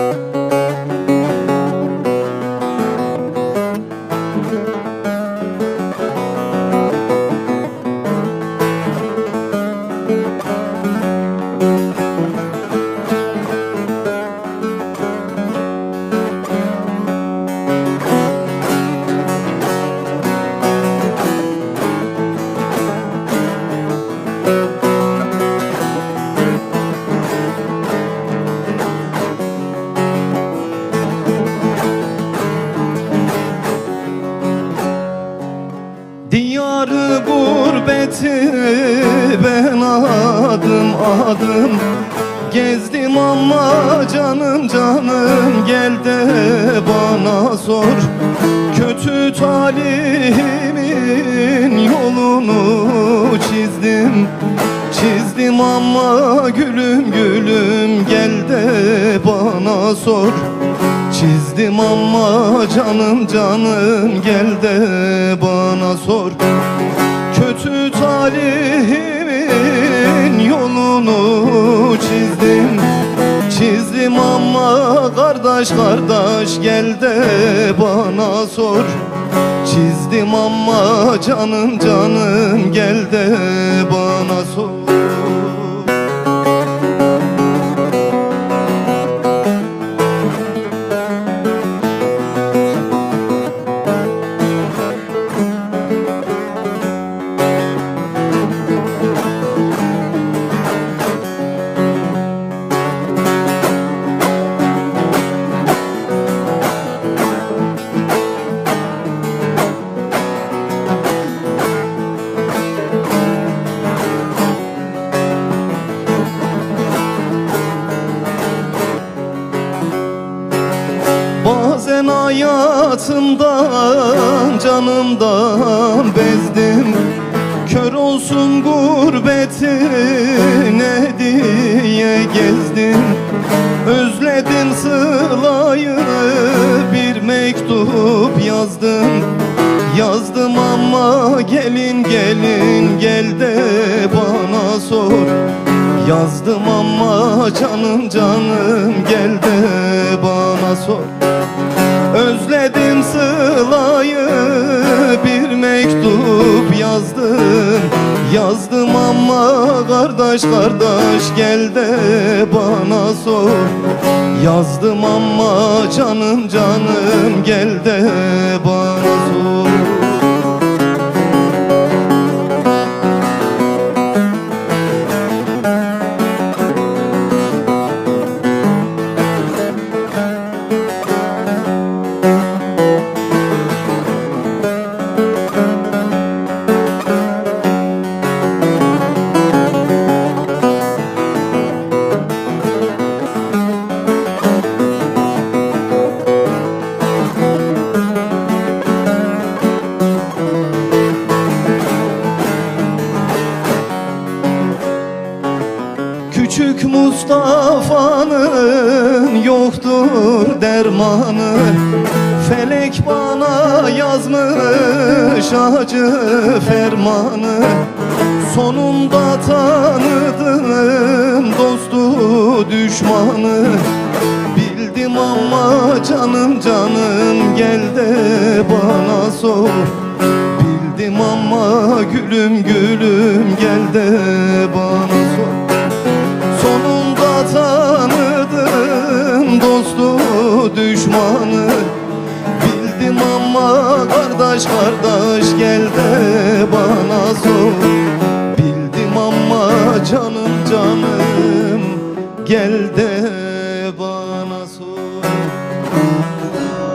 Música gurbeti ben adım adım. Gezdim ama canım canım. Gel de bana sor. Kötü talihimin yolunu çizdim. Çizdim ama gülüm gülüm. Gel de bana sor. Çizdim ama canım canım. Gel de bana sor talihimin yolunu çizdim. Çizdim ama kardeş kardeş gel de bana sor. Çizdim ama canım canım gel de bana sor Bazen hayatımdan canımdan bezdim. Kör olsun gurbetine diye gezdim. Özledim sılayı bir mektup yazdım. Yazdım ama gelin gelin gel de bana sor. Yazdım ama canım canım gel de bana sor kardeş kardeş gel de bana sor. Yazdım ama canım canım gel de bana Küçük Mustafa'nın yoktur dermanı. Felek bana yazmış acı fermanı. Sonunda tanıdım dostu düşmanı. Bildim ama canım canım gel de bana sor. Bildim ama gülüm gülüm gel de bana düşmanı. Bildim ama kardeş kardeş gel de bana sor. Bildim ama canım canım gel de